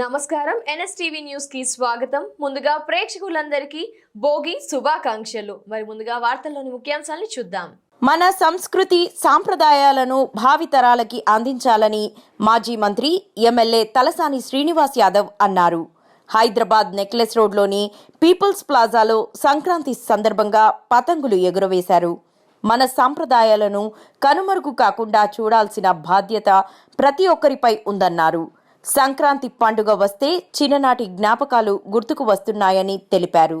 నమస్కారం. ఎన్ఎస్టీవీ న్యూస్కి స్వాగతం. ముందుగా ప్రేక్షకులందరికీ భోగి శుభాకాంక్షలు. మరి ముందుగా వార్తల్లోని ముఖ్యాంశాలను చూద్దాం. మన సంస్కృతి సాంప్రదాయాలను భావితరాలకి అందించాలని మాజీ మంత్రి ఎమ్మెల్యే తలసాని శ్రీనివాస్ యాదవ్ అన్నారు. హైదరాబాద్ నెక్లెస్ రోడ్లోని పీపుల్స్ ప్లాజాలో సంక్రాంతి సందర్భంగా పతంగులు ఎగురవేశారు. మన సాంప్రదాయాలను కనుమరుగు కాకుండా చూడాల్సిన బాధ్యత ప్రతి ఒక్కరిపై ఉందన్నారు. సంక్రాంతి పండుగ వస్తే చిన్ననాటి జ్ఞాపకాలు గుర్తుకు వస్తున్నాయని తెలిపారు.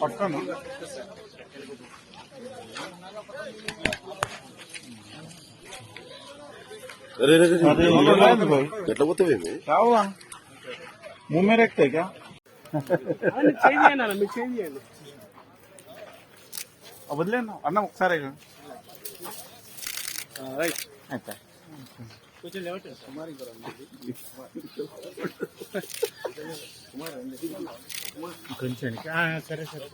పక్కన ఎట్లా పోతావే కావా ముమ్మేరెక్తాయిగా వదిలేను అన్న ఒకసారి అయితే కొంచెం లేవట్ కుమార్ కుమార్ కుమార్ కొంచెం. సరే సరే సరే.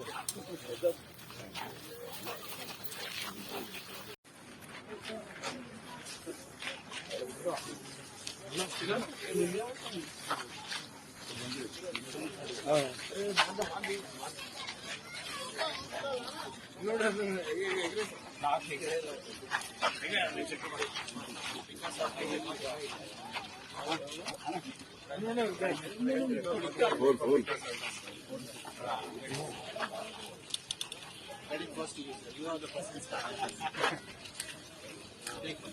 बोल बोल Very first to use it. You are the first to start. Take one.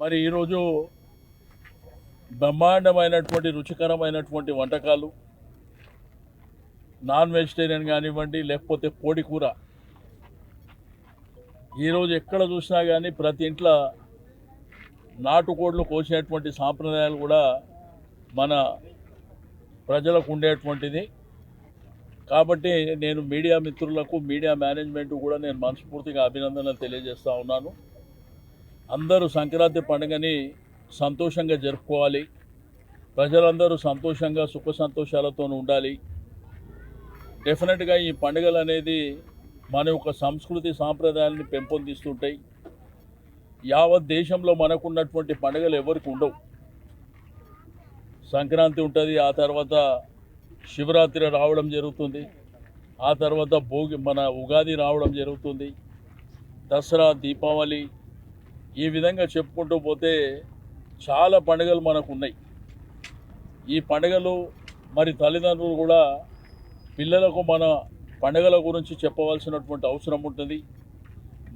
మరి ఈరోజు బ్రహ్మాండమైనటువంటి రుచికరమైనటువంటి వంటకాలు నాన్ వెజిటేరియన్ కానివ్వండి లేకపోతే కోడి కూర. ఈరోజు ఎక్కడ చూసినా కానీ ప్రతి ఇంట్లో నాటుకోడ్లు కోసేటువంటి సాంప్రదాయాలు కూడా మన ప్రజలకు ఉండేటువంటిది కాబట్టి నేను మీడియా మిత్రులకు మీడియా మేనేజ్మెంట్ కూడా నేను మనస్ఫూర్తిగా అభినందనలు తెలియజేస్తూ ఉన్నాను. అందరూ సంక్రాంతి పండుగని సంతోషంగా జరుపుకోవాలి. ప్రజలందరూ సంతోషంగా సుఖ సంతోషాలతో ఉండాలి. డెఫినెట్గా ఈ పండుగలు అనేది మన యొక్క సంస్కృతి సాంప్రదాయాలను పెంపొందిస్తుంటాయి. యావత్ దేశంలో మనకున్నటువంటి పండుగలు ఎవరికి ఉండవు. సంక్రాంతి ఉంటుంది ఆ తర్వాత శివరాత్రి రావడం జరుగుతుంది ఆ తర్వాత భోగి మన ఉగాది రావడం జరుగుతుంది దసరా దీపావళి ఈ విధంగా చెప్పుకుంటూ పోతే చాలా పండుగలు మనకు ఉన్నాయి ఈ పండుగలు మరి తల్లిదండ్రులు కూడా పిల్లలకు మన పండుగల గురించి చెప్పవలసినటువంటి అవసరం ఉంటుంది.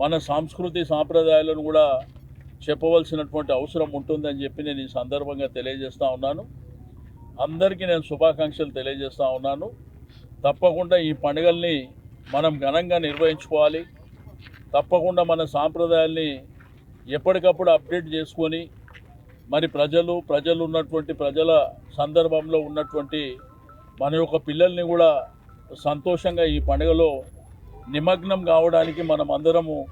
మన సంస్కృతి సాంప్రదాయాలను కూడా చెప్పవలసినటువంటి అవసరం ఉంటుందని చెప్పి నేను ఈ సందర్భంగా తెలియజేస్తూ ఉన్నాను. అందరికీ నేను శుభాకాంక్షలు తెలియజేస్తూ ఉన్నాను. తప్పకుండా ఈ పండుగల్ని మనం ఘనంగా నిర్వహించుకోవాలి. తప్పకుండా మన సాంప్రదాయాల్ని ఎప్పటికప్పుడు అప్డేట్ చేసుకొని మరి ప్రజలు ప్రజలు ఉన్నటువంటి ప్రజల సందర్భంలో ఉన్నటువంటి మన యొక్క పిల్లల్ని కూడా సంతోషంగా ఈ పండుగలో నిమగ్నం కావడానికి మనం అందరము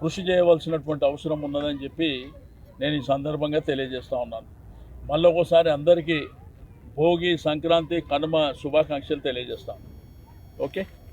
కృషి చేయవలసినటువంటి అవసరం ఉన్నదని చెప్పి నేను ఈ సందర్భంగా తెలియజేస్తా ఉన్నాను. మళ్ళీ ఒకసారి అందరికీ భోగి సంక్రాంతి కనుమ శుభాకాంక్షలు తెలియజేస్తాను ఓకే?